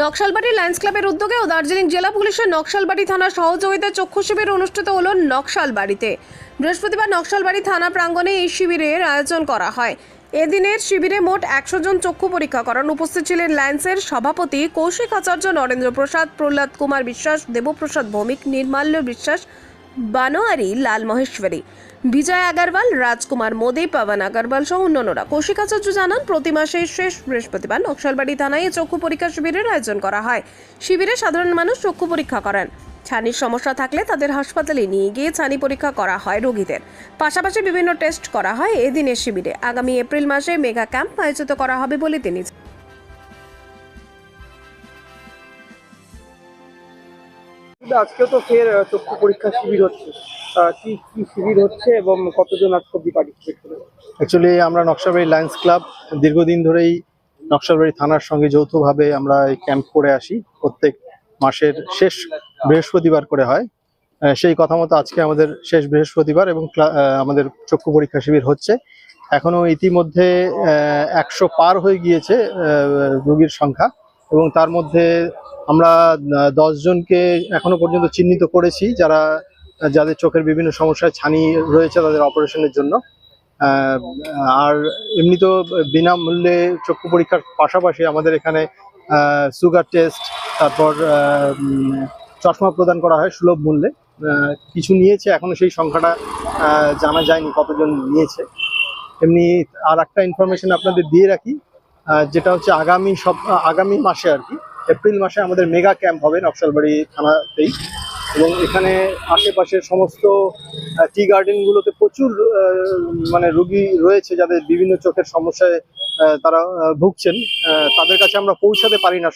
Naxalbari Lions ক্লাবের উদ্যোগে ও দার্জিলিং জেলা পুলিশের নকশালবাড়ি থানার সহযোগিতায় চক্ষু শিবির অনুষ্ঠিত হল নকশালবাড়িতে। বৃহস্পতিবার নকশালবাড়ি থানা প্রাঙ্গণে এই শিবিরের আয়োজন করা হয়। এদিনের শিবিরে মোট একশো জন চক্ষু পরীক্ষা করান। উপস্থিত ছিলেন লায়ন্সের সভাপতি কৌশিক আচার্য, নরেন্দ্র প্রসাদ, প্রহ্লাদ কুমার বিশ্বাস, দেবপ্রসাদ ভৌমিক, নির্মাল্য বিশ্বাস বানোয়ারি লাল মহেশ্বরী বিজয় আগরওয়াল, রাজকুমার মোদি, পাবন আগরওয়াল সহ অন্যান্যরা। কৌশিক আচার্য জানান, প্রতি মাসের শেষ বৃহস্পতিবার নকশালবাড়ি থানায় চক্ষু পরীক্ষা শিবিরের আয়োজন করা হয়। শিবিরে সাধারণ মানুষ চক্ষু পরীক্ষা করেন। ছানির সমস্যা থাকলে তাদের হাসপাতালে নিয়ে গিয়ে ছানি পরীক্ষা করা হয় রোগীদের। পাশাপাশি বিভিন্ন টেস্ট করা হয় এদিনের শিবিরে। আগামী এপ্রিল মাসে মেগা ক্যাম্প আয়োজিত করা হবে বলে তিনি আজকে তো ফের চক্ষু পরীক্ষা শিবির হচ্ছে। কি কি শিবির হচ্ছে এবং কতজন আজকে অব্দি পার্টিসিপেট করে অ্যাকচুয়ালি আমরা নকশাবাড়ি লায়ন্স ক্লাব দীর্ঘদিন ধরেই নকশালবাড়ি থানার সঙ্গে যৌথভাবে আমরা এই ক্যাম্প করে আসি। প্রত্যেক মাসের শেষ বৃহস্পতিবার করে হয়। সেই কথা মতো আজকে আমাদের শেষ বৃহস্পতিবার এবং আমাদের চক্ষু পরীক্ষা শিবির হচ্ছে। এখনও ইতিমধ্যে একশো পার হয়ে গিয়েছে রোগীর সংখ্যা। এবং তার মধ্যে আমরা দশ জনকে এখনও পর্যন্ত চিহ্নিত করেছি যারা যাদের চোখের বিভিন্ন সমস্যায় ছানি রয়েছে তাদের অপারেশনের জন্য। আর এমনি তো বিনামূল্যে চক্ষু পরীক্ষার পাশাপাশি আমাদের এখানে সুগার টেস্ট, তারপর চশমা প্রদান করা হয় সুলভ মূল্যে। কিছু নিয়েছে, এখনও সেই সংখ্যাটা জানা যায়নি কতজন নিয়েছে। এমনি আর একটা ইনফরমেশন আপনাদের দিয়ে রাখি যেটা হচ্ছে আগামী সব আগামী মাসে আর কি, এপ্রিল মাসে আমাদের মেগা ক্যাম্প হবে নকশালবাড়ি থানাতেই। এবং এখানে আশেপাশের সমস্ত টি গার্ডেনগুলোতে প্রচুর মানে রুগী রয়েছে যাদের বিভিন্ন চোখের সমস্যায় তারা ভুগছেন তাদের কাছে আমরা পৌঁছাতে পারি না